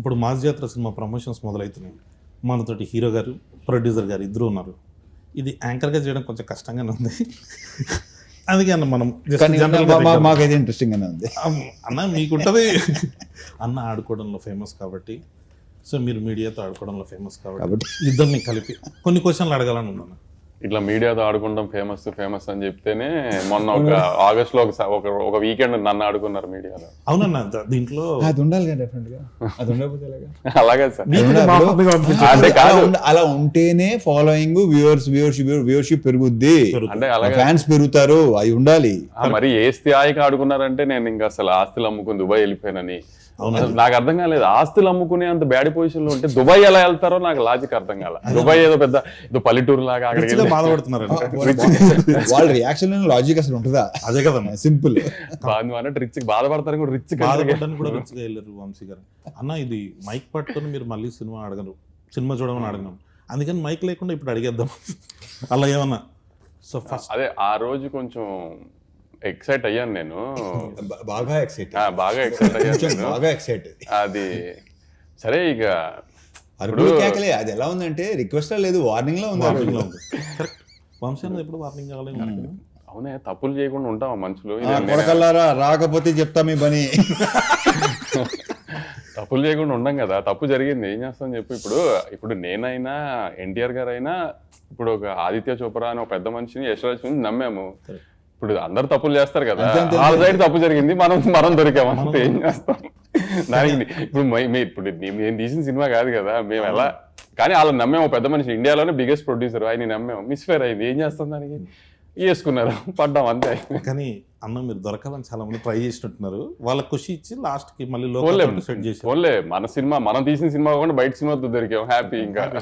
ఇప్పుడు మాస్ జాతర cinema promotions మొదలవుతున్నాయి మనతోటి హీరో గారు ప్రొడ్యూసర్ గారు ఇద్దరు ఉన్నారు. ఇది యాంకర్గా చేయడం కొంచెం కష్టంగానే ఉంది. అందుకే అన్న మనం మాకైతే ఇంట్రెస్టింగ్ గానే ఉంది అన్న మీకుంటుంది. అన్న ఆడుకోవడంలో ఫేమస్ కాబట్టి సో మీరు మీడియాతో ఆడుకోవడంలో ఫేమస్ కాబట్టి ఇద్దరిని కలిపి కొన్ని క్వశ్చన్లు అడగాలని ఉందన్న ఇట్లా మీడియాతో ఆడుకుంటాం ఫేమస్ ఫేమస్ అని చెప్తేనే మొన్న ఒక ఆగస్ట్లో ఒక ఒక వీకెండ్ నన్ను ఆడుకున్నారు మీడియాలో. అవునన్న దీంట్లో అది ఉండాలి కదా డెఫినెట్గా. అది ఉండకపోతే ఎలాగా? అలాగే సార్. అంటే అలా కాదు. అలా ఉంటేనే ఫాలోయింగ్ వ్యూవర్స్ వ్యూవర్షిప్ వ్యూవర్షిప్ పెరుగుద్ది. అంటే అలాగే. ఫ్యాన్స్ పెరుగుతారు అవి ఉండాలి. ఆ, మరి ఏ స్థాయికి ఆడుకున్నారంటే నేను ఇంకా అసలు ఆస్తులు అమ్ముకుని దుబాయ్ వెళ్ళిపోయానని. నాకు అర్థం కాలేదు. ఆస్తులు అమ్ముకునే అంత బ్యాడ్ పొజిషన్లో ఉంటే దుబాయ్ ఎలా వెళ్తారో నాకు లాజిక్ అర్థం కాల. దుబాయ్ ఏదో పెద్ద ఏదో పల్లెటూరు లాగా అక్కడికి రిచ్గా వెళ్ళి రియాక్షన్ లాజిక్ అసలు ఉంటుందా? అదే కదన్న సింపుల్ అన్నట్టు రిచ్ బాధపడతారు కూడా రిచ్ బాధపడ్డానికి కూడా రిచ్గా వెళ్ళారు వంశీ గారు. అన్న ఇది మైక్ పట్టుకొని మీరు మళ్ళీ సినిమా అడగరు. సినిమా చూడమని అడగను. అందుకని మైక్ లేకుండా ఇప్పుడు అడిగేద్దాం. అలా ఏమన్నా? సో ఫస్ట్ అదే ఆ రోజు కొంచెం ఎక్సైట్ అయ్యాను నేను. బాగా ఎక్సైట్ ఆ, బాగా ఎక్సైట్ అయ్యాను బాగా ఎక్సైట్ అది సరే ఇక అరుపులు కేకలే. అది ఎలా ఉందంటే రిక్వెస్ట్ లేదు వార్నింగ్లో ఉంది ఆ వార్నింగ్. ఉంది. వంశీ ఎప్పుడు వార్నింగ్ కావాలి అవునే తప్పులు చేయకుండా ఉంటావా మనుషులు? ఆ, కొడకల్లారా రాకపోతే చెప్తా మీ పని. తప్పులు చేయకుండా ఉండం కదా తప్పు జరిగింది ఏం చేస్తాం చెప్పు. ఇప్పుడు ఇప్పుడు నేనైనా ఎన్టీఆర్ గారు అయినా ఇప్పుడు ఒక ఆదిత్య చోప్రా అని ఒక పెద్ద మనిషిని యశ్వరాజ్ని నమ్మాము. ఇప్పుడు అందరు తప్పులు చేస్తారు కదా వాళ్ళ సైడ్ తప్పు జరిగింది మనం మనం దొరికాము అంతే ఏం చేస్తాం? దానికి ఇప్పుడు మై- మీ ఇప్పుడు మేము తీసిన సినిమా కాదు కదా మేము ఎలా కానీ వాళ్ళని నమ్మాము పెద్ద మనిషి. ఇండియాలోనే బిగ్గెస్ట్ ప్రొడ్యూసర్ ఆయన నమ్మాము. మిస్ఫేర్ అయింది. ఏం చేస్తాం దానికి? వేసుకున్నారు పడ్డాం అంతే. కానీ అన్న మీరు దొరకాలని చాలా మంది ట్రై చేసినట్టున్నారు. వాళ్ళ ఖుషి ఇచ్చి లాస్ట్కి మళ్ళీ సెట్ చేసి పోన్లే. మన సినిమా మనం తీసిన సినిమా కాకుండా బయట సినిమాతో దొరికాం హ్యాపీ ఇంకా.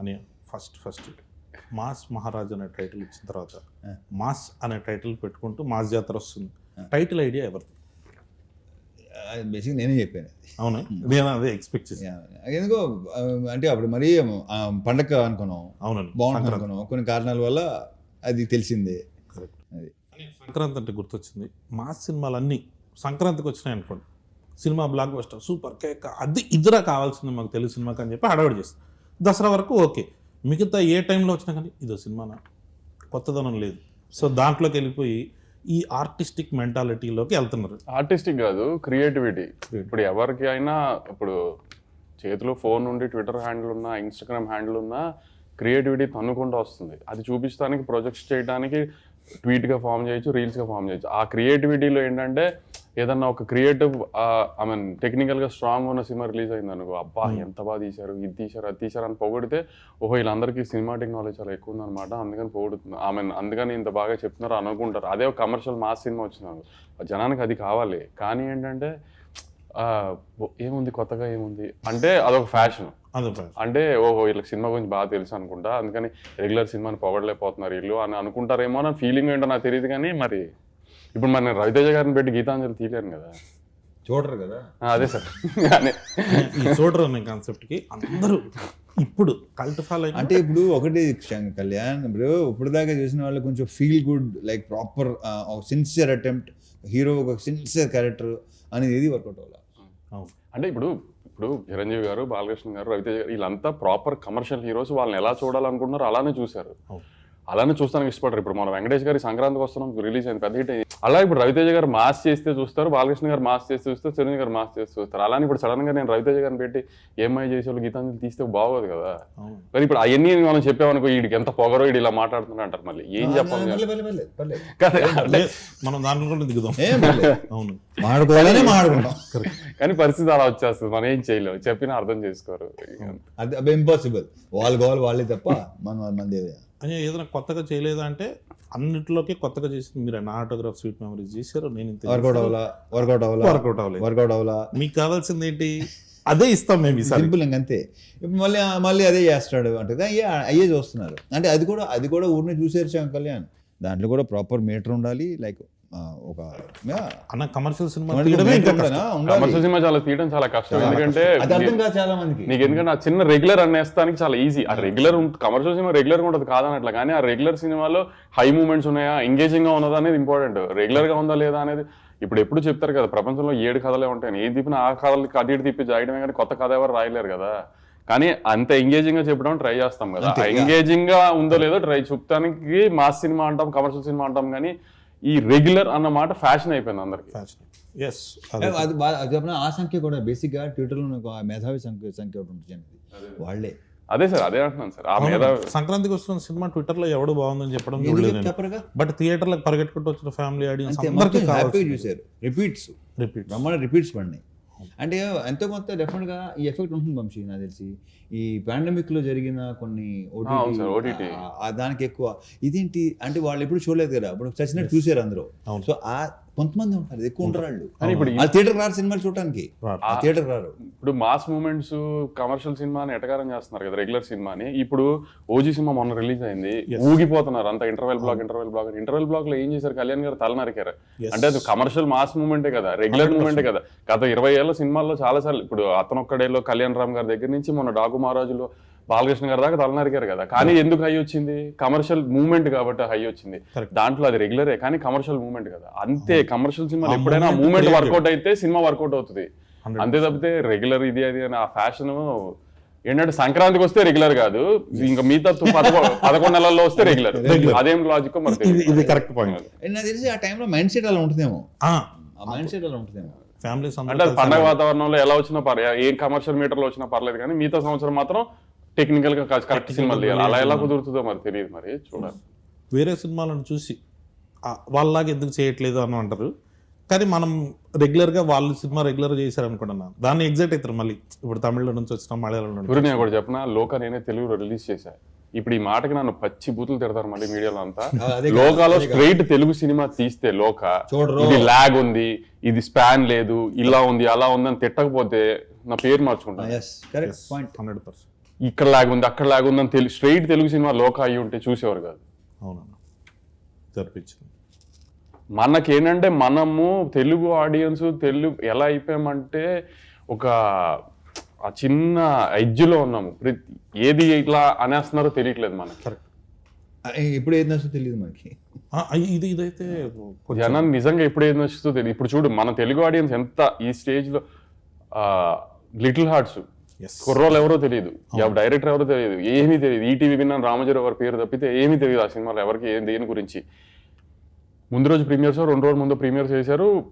అని ఫస్ట్ ఫస్ట్ మాస్ మహారాజ్ అనే టైటిల్ ఇచ్చిన తర్వాత మాస్ అనే టైటిల్ పెట్టుకుంటూ మాస్ జాతర వస్తుంది. టైటిల్ ఐడియా ఎవరిది? బేసిక్ నేనే చెప్పాను అవునా? నేను అదే ఎక్స్పెక్ట్. ఎందుకో అంటే అప్పుడు మరీ పండగ అనుకున్నాం. అవునండి. బాగుంటుంది. అనుకున్నాం. కొన్ని కారణాల వల్ల అది తెలిసిందే. అది. సంక్రాంతి అంటే గుర్తొచ్చింది. మాస్ సినిమాలు అన్నీ సంక్రాంతికి వచ్చినాయి అనుకోండి. సినిమా బ్లాక్ బస్టర్ సూపర్ కేక్ అది ఇద్దరా కావాల్సింది మాకు తెలుగు సినిమాకి అని చెప్పి హడావిడి చేస్తాం. దసరా వరకు ఓకే. మిగతా ఏ టైంలో వచ్చినా కానీ ఇదో సినిమానా? కొత్తదనం లేదు. సో దాంట్లోకి వెళ్ళిపోయి ఈ ఆర్టిస్టిక్ మెంటాలిటీలోకి వెళ్తున్నారు. ఆర్టిస్టిక్ కాదు క్రియేటివిటీ. ఇప్పుడు ఎవరికి అయినా ఇప్పుడు చేతిలో ఫోన్ ఉండి ట్విట్టర్ హ్యాండిల్ ఉన్నా ఇన్స్టాగ్రామ్ హ్యాండిల్ ఉన్నా క్రియేటివిటీ తన్నుకుంటూ వస్తుంది. అది చూపించడానికి ప్రొజెక్ట్స్ చేయడానికి ట్వీట్గా ఫామ్ చేయొచ్చు రీల్స్గా ఫామ్ చేయొచ్చు. ఆ క్రియేటివిటీలో ఏంటంటే ఏదన్నా ఒక క్రియేటివ్ ఐ మీన్ టెక్నికల్గా స్ట్రాంగ్ ఉన్న సినిమా రిలీజ్ అయింది అనుకో అబ్బా ఎంత బాగా తీశారు ఇది తీశారు అది తీశారు అని పొగిడితే ఓహో వీళ్ళందరికీ సినిమాటిక్ నాలెడ్జ్ చాలా ఎక్కువ ఉందన్నమాట అందుకని పొగుడుతుంది ఐ మీన్ అందుకని ఇంత బాగా చెప్తున్నారు అనుకుంటారు. అదే ఒక కమర్షియల్ మాస్ సినిమా వచ్చినారు జనానికి అది కావాలి. కానీ ఏంటంటే ఏముంది కొత్తగా ఏముంది? అంటే అదొక ఫ్యాషన్ అంటే ఓహో వీళ్ళకి సినిమా గురించి బాగా తెలుసు అనుకుంటా అందుకని రెగ్యులర్ సినిమాని పొగడలేకపోతున్నారు వీళ్ళు అని అనుకుంటారేమో అని ఫీలింగ్ ఏంటో నాకు తెలియదు కానీ మరి ఇప్పుడు మరి నేను రవితేజ గారిని పెట్టి గీతాంజలి తీయలేను కదా. చూడరు కదా. ఆ, అదే సార్. ఈ చూడరు అనే కాన్సెప్ట్కి అందరూ ఇప్పుడు కల్ట్ ఫాలో అంటే ఇప్పుడు ఒకటి శం- కళ్యాణ్ ఇప్పుడు ఇప్పుడు దాకా చూసిన వాళ్ళు కొంచెం ఫీల్ గుడ్ లైక్ ప్రాపర్ ఒక సిన్సియర్ అటెంప్ట్ హీరో ఒక సిన్సియర్ క్యారెక్టర్ అనేది ఏది వర్కౌట్ అవ్వాలి. అవును. అంటే ఇప్పుడు ఇప్పుడు చిరంజీవి గారు బాలకృష్ణ గారు రవితేజ గారు వీళ్ళంతా ప్రాపర్ కమర్షియల్ హీరోస్ వాళ్ళని ఎలా చూడాలనుకుంటున్నారో అలానే చూశారు. అవును. అలానే చూస్తానికి ఇష్టపడరు. ఇప్పుడు మన వెంకటేష్ గారి సంక్రాంతికి వస్తున్నాం రిలీజ్ అయింది పెద్ద హిట్ అయింది. అలా ఇప్పుడు రవితేజ గారు మాస్ చేస్తే చూస్తారు బాలకృష్ణ గారు మాస్ చేస్తే చూస్తారు చిరంజీవి గారు మాస్ చేస్తే చూస్తారు. అలానే ఇప్పుడు సడన్గా నేను రవితేజ గారిని పెట్టి ఏమై చేసేవాళ్ళు గీతాంజలి తీస్తే బాగోదు కదా. కానీ ఇప్పుడు అవన్నీ మనం చెప్పామనుకో వీడికి ఎంత పొగరో వీడు ఇలా మాట్లాడుతున్నా అంటారు మళ్ళీ. ఏం చెప్పాలి మనం. అవును. మాట్లాడుకోవాలనే మాట్లాడుకుంటాం కానీ పరిస్థితి అలా వచ్చేస్తుంది. మనం ఏం చేయలేము చెప్పినా అర్థం చేసుకోరు. అది ఇంపాసిబుల్ వాళ్ళు కావాలి వాళ్ళే తప్ప మనం మంది అని ఏదైనా కొత్తగా చేయలేదా అంటే అన్నిటిలోకి కొత్తగా చేసి మీరు నా ఆటోగ్రాఫ్ స్వీట్ మెమరీస్ చేశారు నేను ఇంత వర్కౌట్ అవ్వాలా? వర్కౌట్ అవ్వాలా? వర్కౌట్ అవ్వలేదు. వర్కౌట్ అవ్వాలా? మీకు కావాల్సింది ఏంటి? అదే ఇస్తాం మేము సింపుల్ ఇప్పుడు మళ్ళీ మళ్ళీ అదే చేస్తాడు అంటే అయ్యే అయ్యే చూస్తున్నారు. అంటే అది కూడా అది కూడా ఊరిని చూసేరు కళ్యాణ్. దాంట్లో కూడా ప్రాపర్ మీటర్ ఉండాలి లైక్ ఒక అన్న కమర్షియల్ సినిమా. కమర్షియల్ సినిమా చాలా తీయడం చాలా కష్టం. ఎందుకంటే అది అర్థం కాదు చాలా మందికి నీకు ఎందుకంటే ఆ చిన్న రెగ్యులర్ అనేస్తానికి చాలా ఈజీ ఆ రెగ్యులర్ కమర్షియల్ సినిమా రెగ్యులర్గా ఉంటుంది కాదనట్లా కానీ ఆ రెగ్యులర్ సినిమాలో హై మూమెంట్స్ ఉన్నాయా? ఎంగేజింగ్గా ఉన్నదా అనేది ఇంపార్టెంట్ రెగ్యులర్గా ఉందా లేదా అనేది ఇప్పుడు ఎప్పుడు చెప్తారు కదా ప్రపంచంలో ఏడు కథలే ఉంటాయని. ఏ తిప్పిన ఆ కథలకి అటు ఇటు తిప్పి జాయడమే కానీ కొత్త కథ ఎవరు రాయలేరు కదా. కానీ అంత ఎంగేజింగ్గా చెప్పడం ట్రై చేస్తాం కదా. ఎంగేజింగ్గా ఉందో లేదో ట్రై చూపడానికి మాస్ సినిమా అంటాం కమర్షియల్ సినిమా అంటాం కానీ ఈ రెగ్యులర్ అన్న మాట ఫ్యాషన్ అయిపోయింది అందరికి. ఫ్యాషన్ ఎస్ అది. బా- అది చెప్పిన ఆ సంఖ్య కూడా బేసిక్గా ట్విట్టర్లో నాకు ఆ మేధావి సంఖ్య సంఖ్య ఒకటి ఉంటుంది వాళ్ళే. అదే సార్ అదే అంటున్నాను సార్. ఆ మీద సంక్రాంతికి వస్తున్న సినిమా ట్విట్టర్లో ఎవడు బాగుందని చెప్పడం చూడలేదు నేను బట్ థియేటర్లకు పరిగెట్టుకుంటూ వచ్చిన ఫ్యామిలీ ఆడియన్స్ అంతే అందరికీ హ్యాపీగా కావాలి చూశారు. రిపీట్స్ రిపీట్ బ్రహ్మాండ రిపీట్స్ పడినాయి. అంటే ఎంతో కొంత డెఫినెట్గా ఈ ఎఫెక్ట్ ఉంటుంది వంశీ నాకు తెలిసి. ఈ పాండమిక్లో జరిగిన కొన్ని దానికి ఎక్కువ. ఇదేంటి? అంటే వాళ్ళు ఎప్పుడు చూడలేదు కదా. ఇప్పుడు చచ్చినట్టు చూసారు అందరూ. సో ఆ కొంతమంది ఉంటారు ఎక్కువ ఉంటారు. వాళ్ళు థియేటర్ రారు సినిమాలు. ఆ థియేటర్ రారు. ఇప్పుడు మాస్ మూమెంట్స్ కమర్షియల్ సినిమాని ఎటకారం చేస్తున్నారు కదా రెగ్యులర్ సినిమాని. ఇప్పుడు ఓజీ సినిమా మొన్న రిలీజ్ అయింది. ఊగిపోతున్నారు అంత interval block interval block interval బ్లాక్లో ఏం చేశారు? కళ్యాణ్ గారు తల నరికారు. అంటే అది కమర్షియల్ మాస్ మూమెంటే కదా రెగ్యులర్ 100%. మూమెంటే కదా. గత ఇరవై ఏళ్ళ సినిమాల్లో చాలా సార్లు ఇప్పుడు అతనొక్కడేలో కళ్యాణ్ రామ్ గారి దగ్గర నుంచి మొన్న డాకు మహారాజులో బాలకృష్ణ గారి దాకా తల నరికారు కదా. కానీ ఎందుకు హై వచ్చింది? కమర్షియల్ మూమెంట్ కాబట్టి హై వచ్చింది. దాంట్లో అది రెగ్యులరే కానీ కమర్షియల్ మూమెంట్ కదా. అంతే కమర్షియల్ సినిమా ఆ ఎప్పుడైనా మూమెంట్. వర్కౌట్ అయితే సినిమా వర్కౌట్ అవుతుంది. 100%. అంతే తప్పితే రెగ్యులర్ ఇది అది అని ఆ ఫ్యాషన్ ఏంటంటే సంక్రాంతికి వస్తే రెగ్యులర్ కాదు. ఇంకా మిగతా పదకొండు నెలల్లో వస్తే రెగ్యులర్. అదేం లాజిక్ మరి ఇది-. కరెక్ట్ పాయింట్ నాకు తెలిసి ఆ టైంలో మైండ్ సెట్ అలా ఉంటుందేమో. ఆ. మైండ్ సెట్ అలా ఉంటుందేమో. ఫ్యామిలీస్ అంటే పండగ వాతావరణంలో ఎలా వచ్చినా పర్లేదు ఏ కమర్షియల్ మీటర్లో వచ్చినా పర్లేదు కానీ మిగతా సంవత్సరం మాత్రం టెక్నికల్గా కరెక్ట్ సినిమాలు తీయాలి. అలా ఎలా కుదురుతుందో మరి తెలియదు మరి చూడాలి. వేరే సినిమాలను చూసి వాళ్ళలాగా ఎందుకు చేయట్లేదు అని అంటారు. కానీ మనం రెగ్యులర్గా వాళ్ళు సినిమా రెగ్యులర్ చేశారు అనుకుంటున్నా దాన్ని ఎగ్జైట్ అవుతారు మళ్ళీ. ఇప్పుడు తమిళ నుంచి వచ్చిన మలయాళం నుంచి నేను కూడా చెప్పిన? లోక నేనే తెలుగులో రిలీజ్ చేశా. ఇప్పుడు ఈ మాటకి నన్ను పచ్చి బూతులు తిడతారు మళ్ళీ మీడియాలో అంతా. లోకాలో. స్ట్రైట్ తెలుగు సినిమా తీస్తే లోక. ఇది లాగ్ ఉంది ఇది స్పాన్ లేదు ఇలా ఉంది అలా ఉంది అని తిట్టకపోతే నా పేరు మార్చుకుంటాను ఇక్కడ లాగ్ ఉంది అక్కడ లాగ్ ఉంది అని తెలి స్ట్రైట్ తెలుగు సినిమా లోక అయ్యి ఉంటే చూసేవారు కాదు. అవునన్నా జరిపించింది మనకేంటంటే మనము తెలుగు ఆడియన్స్ తెలుగు ఎలా అయిపోయామంటే ఒక ఆ చిన్న ఎడ్జ్లో ఉన్నాము. ప్రతి ఏది ఇట్లా అనేస్తున్నారో తెలియట్లేదు మనకి. ఇప్పుడు ఏది నచ్చో తెలియదు మనకి. ఇది ఇదైతే కొంచెం జనం నిజంగా ఎప్పుడు ఏది నచ్చుతో తెలియదు ఇప్పుడు చూడు మన తెలుగు ఆడియన్స్ ఎంత ఈ స్టేజ్లో లిటిల్ హార్ట్స్ కుర్రోలు ఎవరో తెలియదు. డైరెక్టర్ ఎవరో తెలియదు. ఏమీ తెలియదు. ఈటీవీ విన్నాను రామజీరావు గారి పేరు తప్పితే ఏమీ తెలియదు ఆ సినిమాలో. ఎవరికి ఏం దేని గురించి. ముందు రోజు ప్రీమియర్స్ రెండు రోజుల ముందు ప్రీమియర్ చేశారు.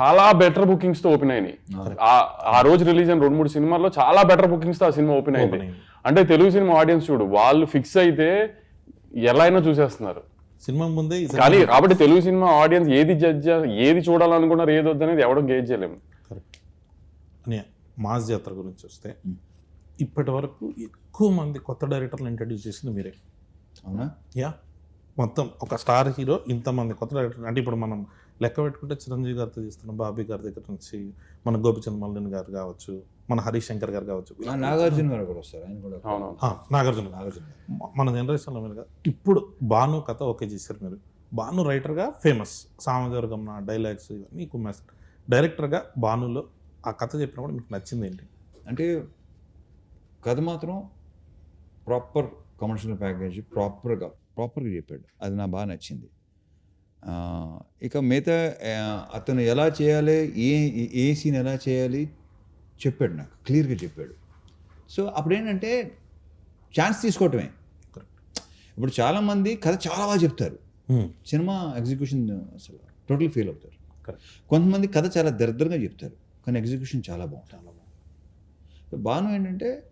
చాలా బెటర్ బుకింగ్స్తో ఓపెన్ అయినాయి. ఆ- ఆ రోజు రిలీజ్ అయిన రెండు మూడు సినిమాల్లో చాలా బెటర్ బుకింగ్స్తో ఆ సినిమా ఓపెన్ అయింది. అంటే తెలుగు సినిమా ఆడియన్స్ చూడు వాళ్ళు ఫిక్స్ అయితే ఎలా అయినా చూసేస్తున్నారు. సినిమా ముందే కానీ కాబట్టి తెలుగు సినిమా ఆడియన్స్ ఏది జడ్జ్ ఏది చూడాలనుకున్నారు ఏది వద్దనేది ఎవడో గేజ్ చేయలేము. మాస్ జాతర గురించి వస్తే ఇప్పటి వరకు ఎక్కువ మంది కొత్త డైరెక్టర్లు ఇంట్రడ్యూస్ చేసింది మీరే. అవునా? యా. మొత్తం ఒక స్టార్ హీరో ఇంతమంది కొత్త డైరెక్టర్ అంటే ఇప్పుడు మనం లెక్క పెట్టుకుంటే చిరంజీవి గారితో తీస్తున్న బాబీ గారి దగ్గర నుంచి మన గోపిచంద్ మల్లిన్ గారు కావచ్చు మన హరీష్ శంకర్ గారు కావచ్చు. నాగార్జున గారు కూడా వస్తారు. ఆయన కూడా నాగార్జున. నాగార్జున మన జనరేషన్లో మీరు కాదు. ఇప్పుడు భాను కథ ఓకే చేశారు మీరు. భాను రైటర్గా ఫేమస్ సామజవర్గం నా డైలాగ్స్ ఇవన్నీ కుమ్మేస్తారు. డైరెక్టర్గా భానులో ఆ కథ చెప్పినప్పుడు మీకు నచ్చింది ఏంటి అంటే కథ మాత్రం ప్రాపర్ కమర్షియల్ ప్యాకేజ్ ప్రాపర్గా ప్రాపర్గా చెప్పాడు. అది నాకు బాగా నచ్చింది. ఇక మిగతా అతను ఎలా చేయాలి ఏ ఏ సీన్ ఎలా చేయాలి చెప్పాడు నాకు క్లియర్గా చెప్పాడు. సో అప్పుడేంటంటే ఛాన్స్ తీసుకోవటమే. ఇప్పుడు చాలామంది కథ చాలా బాగా చెప్తారు. సినిమా ఎగ్జిక్యూషన్ అసలు టోటల్ ఫెయిల్ అవుతారు. కొంతమంది కథ చాలా దరిద్రంగా చెప్తారు. కానీ ఎగ్జిక్యూషన్ చాలా బాగుంటుంది. బాను ఏంటంటే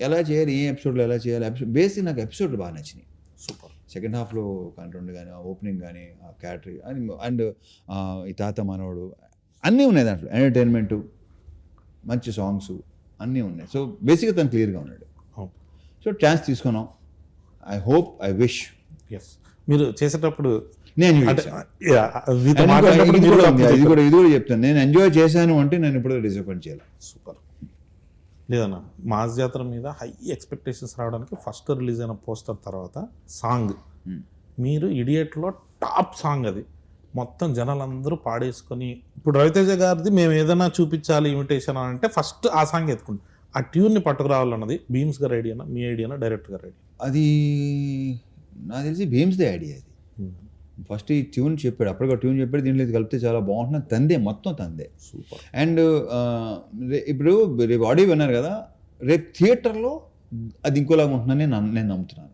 ఎలా చేయాలి ఏ ఎపిసోడ్లో ఎలా చేయాలి ఎపిసోడ్ బేసిక్ నాకు ఎపిసోడ్లు బాగా నచ్చినాయి. సూపర్. సెకండ్ హాఫ్లో కానీ రెండు కానీ ఓపెనింగ్ కానీ ఆ క్యాటరీ అండ్ అండ్ ఈ తాత మనవడు అన్నీ ఉన్నాయి దాంట్లో. ఎంటర్టైన్మెంట్ మంచి సాంగ్స్ అన్నీ ఉన్నాయి. సో బేసిక్గా తను క్లియర్గా ఉన్నాడు. సో ఛాన్స్ తీసుకున్నాం. I hope I wish. Yes మీరు చేసేటప్పుడు నేను ఇది కూడా ఇది కూడా చెప్తాను. నేను ఎంజాయ్ చేశాను అంటే నేను ఇప్పుడు డిసప్పాయింట్ చేయాలి. సూపర్. లేదన్నా మాస్ జాతర మీద హై ఎక్స్పెక్టేషన్స్ రావడానికి ఫస్ట్ రిలీజ్ అయిన పోస్టర్ తర్వాత సాంగ్ Hmm. మీరు ఇడియట్లో టాప్ సాంగ్ అది. మొత్తం జనాలందరూ పాడేసుకొని ఇప్పుడు రవితేజ గారిది మేము ఏదైనా చూపించాలి ఇమిటేషన్ అని అంటే ఫస్ట్ ఆ సాంగ్ ఎత్తుకుంటాం. ఆ ట్యూన్ని పట్టుకురావాలన్నది బీమ్స్ గారి ఐడియానా మీ ఐడియానా డైరెక్టర్ గారి ఐడియా అది నాకు తెలిసి భీమ్స్దే ఐడియా అది. ఫస్ట్ ఈ ట్యూన్ చెప్పాడు అప్పటికి ట్యూన్ చెప్పాడు దీంట్లో ఇది కలిపితే చాలా బాగుంటుంది. తందే మొత్తం తందే. సూపర్. అండ్ ఇప్పుడు రేపు ఆడియో విన్నారు కదా రేపు థియేటర్లో అది ఇంకోలాగా ఉంటుందని నేను నేను నమ్ముతున్నాను.